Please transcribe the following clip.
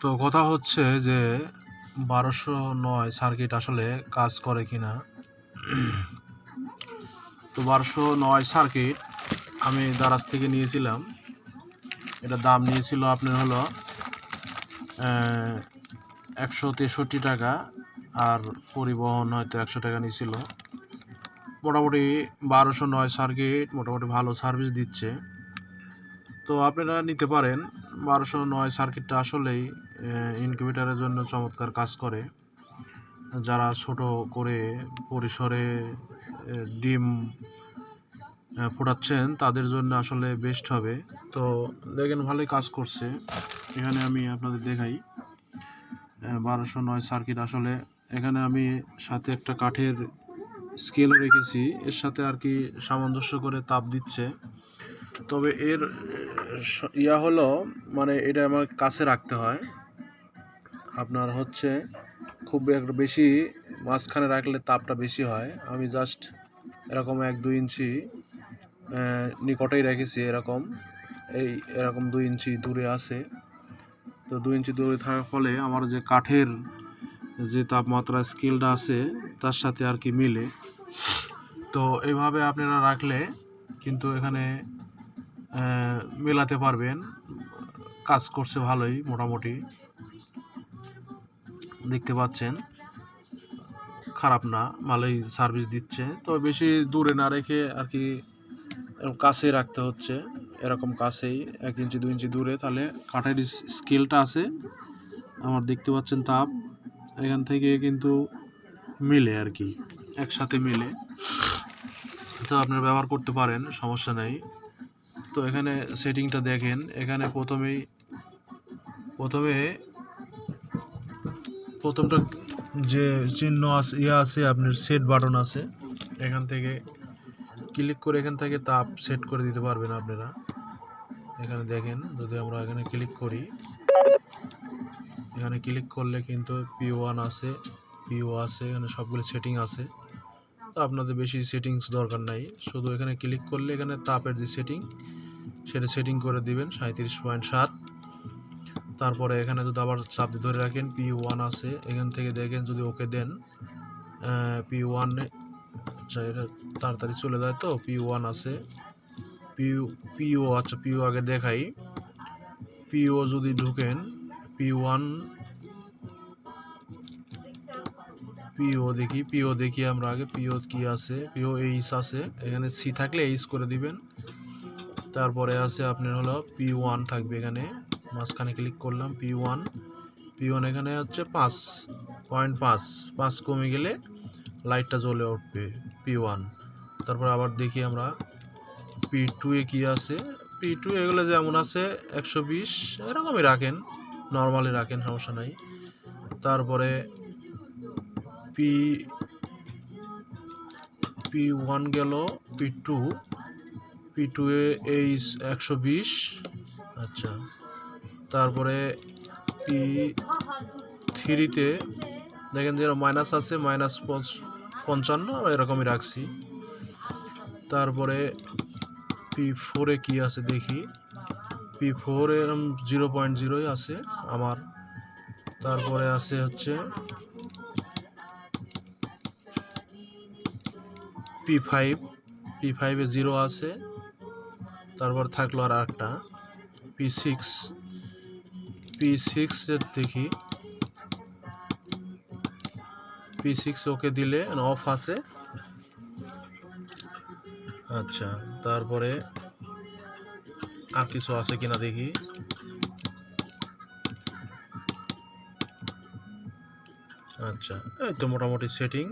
তো কথা হচ্ছে যে বারোশো নয় সার্কিট আসলে কাজ করে কি না তো বারোশো নয় সার্কিট আমি দারাজ থেকে নিয়েছিলাম। এটা দাম নিয়েছিল আপনার হলো একশো তেষট্টি টাকা আর পরিবহন হয়তো একশো টাকা নিয়েছিল। মোটামুটি বারোশো নয় সার্কিট মোটামুটি ভালো সার্ভিস দিচ্ছে। তো আপনারা নিতে পারেন। বারোশো নয় সার্কিটটা আসলেই ইনকিউবেটারের জন্য চমৎকার কাজ করে। যারা ছোট করে পরিসরে ডিম ফোটাচ্ছেন, তাদের জন্য আসলে বেস্ট হবে। তো দেখেন, ভালোই কাজ করছে। এখানে আমি আপনাদের দেখাই। বারোশো নয় সার্কিট আসলে, এখানে আমি সাথে একটা কাঠের স্কেলও রেখেছি। এর সাথে আর কি সামঞ্জস্য করে তাপ দিচ্ছে। তবে এর ইয়া হলো মানে এটা আমার কাছে রাখতে হয়। আপনার হচ্ছে খুব একটা বেশি মাঝখানে রাখলে তাপটা বেশি হয়। আমি জাস্ট এরকম এক দুই ইঞ্চি নিকটেই রেখেছি এরকম। এই এরকম দুই ইঞ্চি দূরে আছে। তো দুই ইঞ্চি দূরে থাকার ফলে আমার যে কাঠের যে তাপমাত্রা, স্কেলটা আছে, তার সাথে আর কি মিলে। তো এইভাবে আপনারা রাখলে কিন্তু এখানে মেলাতে পারবেন। কাজ করছে ভালোই, মোটামুটি। দেখতে পাচ্ছেন। খারাপ না, ভালোই সার্ভিস দিচ্ছে। তো বেশি দূরে না রেখে আর কি কাছেই রাখতে হচ্ছে। এরকম কাছেই, এক ইঞ্চি দু ইঞ্চি দূরে। তাহলে কাঠের স্কেলটা আছে। আমার দেখতে পাচ্ছেন তাপ। এখান থেকে কিন্তু মিলে আর কি, একসাথে মিলে। তো আপনারা ব্যবহার করতে পারেন, সমস্যা নেই। তো এখানে সেটিংটা দেখেন। এখানে প্রথমেই, প্রথমে প্রথমটা যে চিহ্ন আছে ইয়ে আছে, আপনার সেট বাটন আছে, এখান থেকে ক্লিক করে এখান থেকে তাপ সেট করে দিতে পারবেন আপনারা। এখানে দেখেন, যদি আমরা এখানে ক্লিক করি, এখানে ক্লিক করলে কিন্তু পি ওয়ান আছে পিও আছে, এখানে সবগুলো সেটিং আছে। তো আপনাদের বেশি সেটিংস দরকার নাই। শুধু এখানে ক্লিক করলে এখানে তাপের যে সেটিং সেটা সেটিং করে দিবেন সাঁত্রিশ পয়েন্ট সাত। তারপরে এখানে যদি আবার চাপ ধরে রাখেন, পি ওয়ান আছে, এখান থেকে দেখেন যদি ওকে দেন পি ওয়ানে আচ্ছা এটা তাড়াতাড়ি চলে যায় তো, পি ওয়ান আছে। পিউ পিও আচ্ছা পিও আগে দেখাই। পিও যদি ঢুকেন, পি ওয়ান পিও দেখি পিও দেখি আমরা আগে পিও কি আছে পিও এইচ আছে, এখানে সি থাকলে এইচ করে দিবেন। তারপরে আছে আপনার হলো পি ওয়ান থাকবে এখানে। মাঝখানে ক্লিক করলাম পি ওয়ান পি ওয়ান এখানে হচ্ছে পাঁচ পয়েন্ট পাঁচ। পাঁচ কমে গেলে লাইটটা জ্বলে উঠবে পি ওয়ান তারপর আবার দেখি আমরা পি টু এ কী আছে? পি টু এগুলো যেমন আছে, একশো বিশ, এরকমই রাখেন। নর্মালি রাখেন, সমস্যা নাই। তারপরে পি পি ওয়ান গেল P two P two H একশো বিশ। আচ্ছা। তারপরে পি থ্রিতে দেখেন যে মাইনাস আছে মাইনাস পঞ্চান্ন এরকমই রাখছি। তারপরে পি ফোরে কী আছে দেখি। পি ফোর এরম জিরো পয়েন্ট জিরোই আছে আমার। তারপরে আছে হচ্ছে পি ফাইভ পি ফাইভে জিরো আছে। তারপর থাকল আর একটা পি সিক্স। পি সিক্স দেখি। পি সিক্স ওকে দিলে অফ আছে। আচ্ছা তারপরে আর কিছু আছে কিনা দেখি। আচ্ছা এই তো মোটামুটি সেটিং